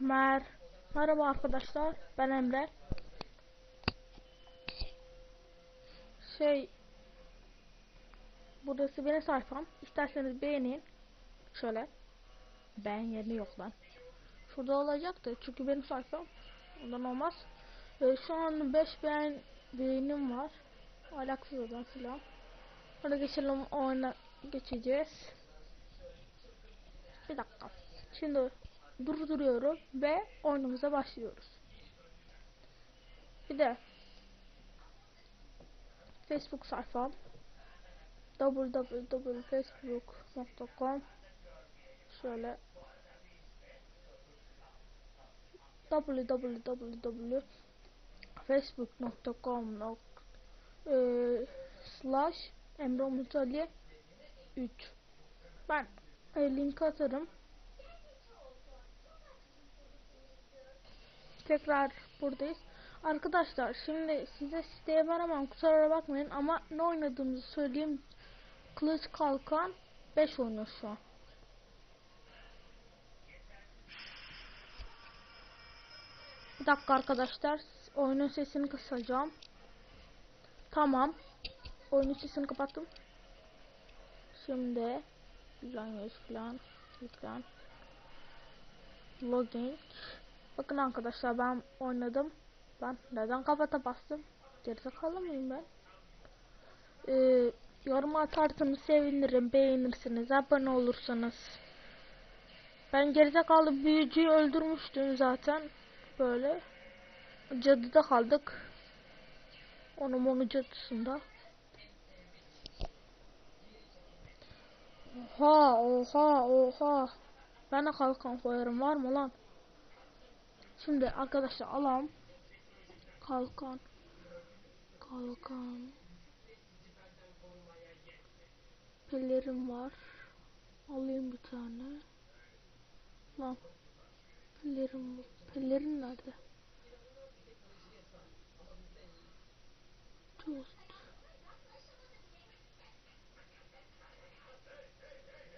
Mer Merhaba arkadaşlar ben Emre. Şey Burası benim sayfam. İsterseniz beğenin. Şöyle. Ben yerine yok lan. Şurada olacaktı çünkü benim sayfam. Ondan olmaz. Ee, Şu an 5 beğen beğenim var. Alaksız olan filan Hadi geçelim oyuna geçeceğiz. Bir dakika. Şimdi durduruyorum ve oyunumuza başlıyoruz. Bir de Facebook sayfam www.facebook.com şöyle www.facebook.com e, slash Emre Mutali 3 ben e, link atarım tekrar buradayız. Arkadaşlar şimdi size siteye varamam kusura bakmayın ama ne oynadığımızı söyleyeyim. Kılıç Kalkan 5 oynuyor şu an. Bir dakika arkadaşlar oyunun sesini kısacağım. Tamam. Oyunun sesini kapattım. Şimdi güzel falan lütfen login Bakın arkadaşlar ben oynadım. Ben neden kapata bastım? Gerizekalı mıyım ben? Ee, yorum atarsanız sevinirim. Beğenirsiniz. Abone olursanız. Ben gerizekalı büyücüyü öldürmüştüm zaten. Böyle. Cadıda kaldık. Onun onu cadısında. Oha oha oha. Ben de kalkan koyarım var mı lan? Şimdi arkadaşlar alalım. Kalkan. Kalkan. Pillerim var. Alayım bir tane. Lan. Pillerim Pillerin nerede? Toast.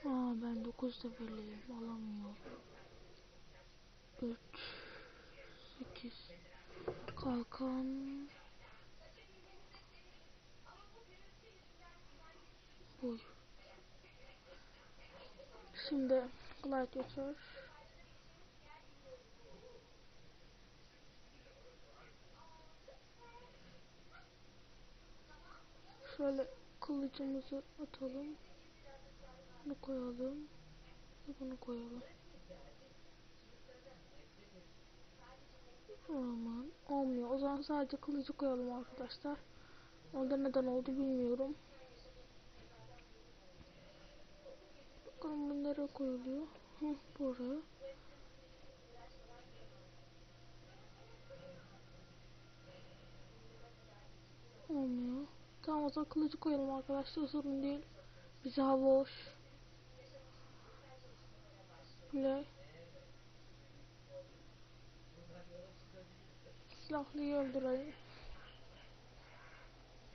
Aa ben 9 tepeliyim alamıyorum. 3 8 kalkan Boy. Şimdi gladiator Şöyle kılıcımızı atalım. Bunu koyalım. Bunu koyalım. Aman olmuyor. O zaman sadece kılıcı koyalım arkadaşlar. Orada neden oldu bilmiyorum. Bakalım bu nereye koyuluyor? Hı, buraya. Olmuyor. Tamam o zaman kılıcı koyalım arkadaşlar sorun değil. Bize hava hoş. Play. Silahlıyı öldürelim.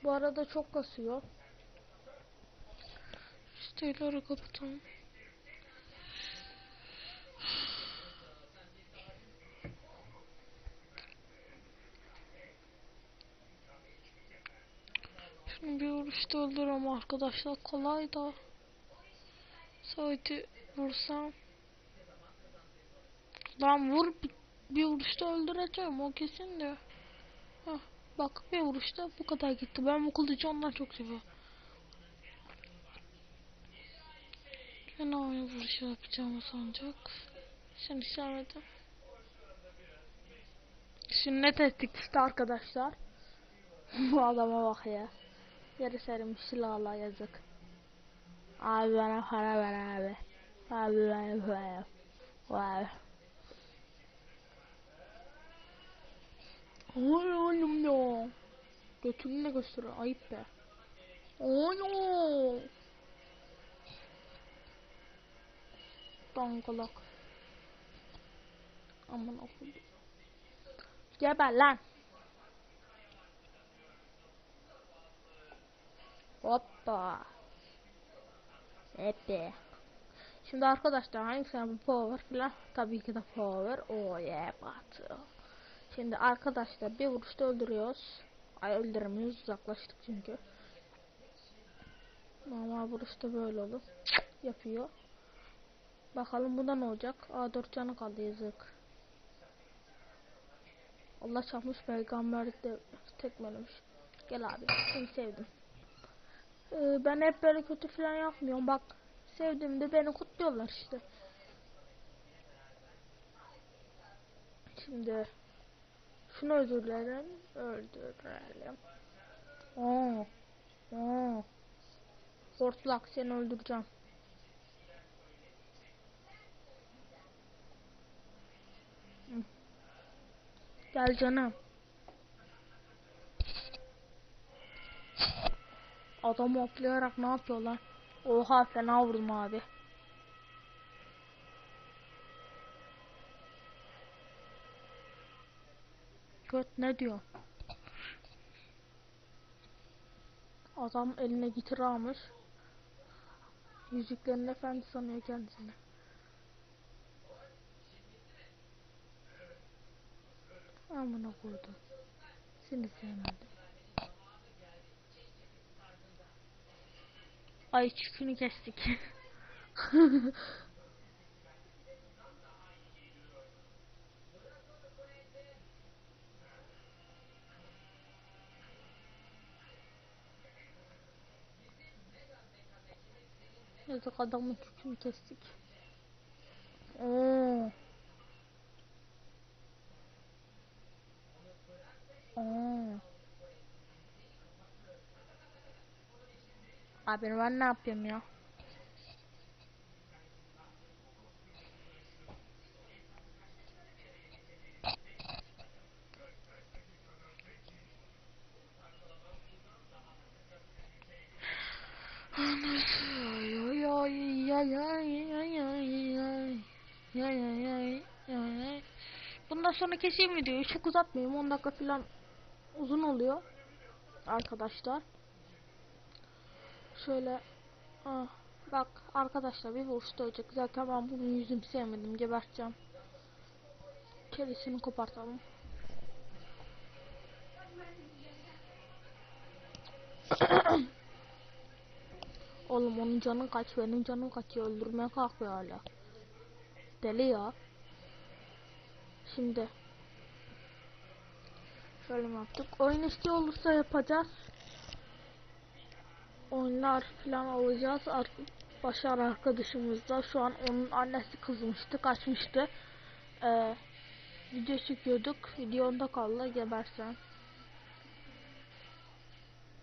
Bu arada çok kasıyor. Siteleri kapatalım. Şimdi bir vuruşta öldürürüm arkadaşlar. Kolay da. Sadece vursam. Lan vur bir bir vuruşta öldüreceğim o kesin de. Heh, bak bir vuruşta bu kadar gitti. Ben bu kılıcı ondan çok seviyorum. Ben aynı vuruşu yapacağımı sanacak. Şimdi sevmedim. Sünnet ettik işte arkadaşlar. bu adama bak ya. Yeri sermiş silahla yazık. Abi bana para ver abi. Abi bana para ver. Vay. Oy oğlum ya. Götünü de gösteriyor. Ayıp be. Oy Dangalak. Aman okudum. Geber lan. Hoppa. Epe. Şimdi arkadaşlar hangisine bu power falan? Tabii ki de power. Oh yeah batı. Şimdi arkadaşlar bir vuruşta öldürüyoruz. Ay öldüremiyoruz uzaklaştık çünkü. Normal vuruşta böyle olur. Yapıyor. Bakalım bunda ne olacak? Aa 4 canı kaldı yazık. Allah çarpmış peygamber de tekmelemiş. Gel abi seni sevdim. Ee, ben hep böyle kötü falan yapmıyorum bak. Sevdiğimde beni kutluyorlar işte. Şimdi şunu öldürelim. Öldürelim. Oo. Oo. Hortlak seni öldüreceğim. Gel canım. Adam hoplayarak ne yapıyorlar? Oha fena vurdum abi. Göt ne diyor? Adam eline gitar almış. Yüzüklerin efendi sanıyor kendisini. Amına koydum. Seni sevmedim. Ay çükünü kestik. Yazık adamın çükünü kestik. Oo. Oo. Abi ben ne yapayım ya? Ay ay ay ay ay ay ay. Ay ay ay ay. Bundan sonra keseyim videoyu. Çok uzatmayayım. 10 dakika falan uzun oluyor. Arkadaşlar. Şöyle ah, bak arkadaşlar bir vuruşta olacak. Zaten ben bunu yüzüm sevmedim. Geberteceğim. Kerisini kopartalım. Oğlum onun canı kaç benim canım kaçıyor öldürmeye kalkıyor hala. Deli ya. Şimdi şöyle mi yaptık? Oyun istiyor olursa yapacağız. Oyunlar falan alacağız. Ar Başar arkadaşımızda şu an onun annesi kızmıştı, kaçmıştı. Ee, video çekiyorduk. Video onda kaldı. Gebersen.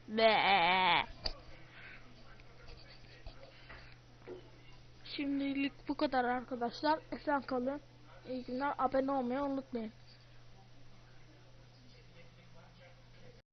Be. Şimdilik bu kadar arkadaşlar. Esen kalın. İyi günler. Abone olmayı unutmayın.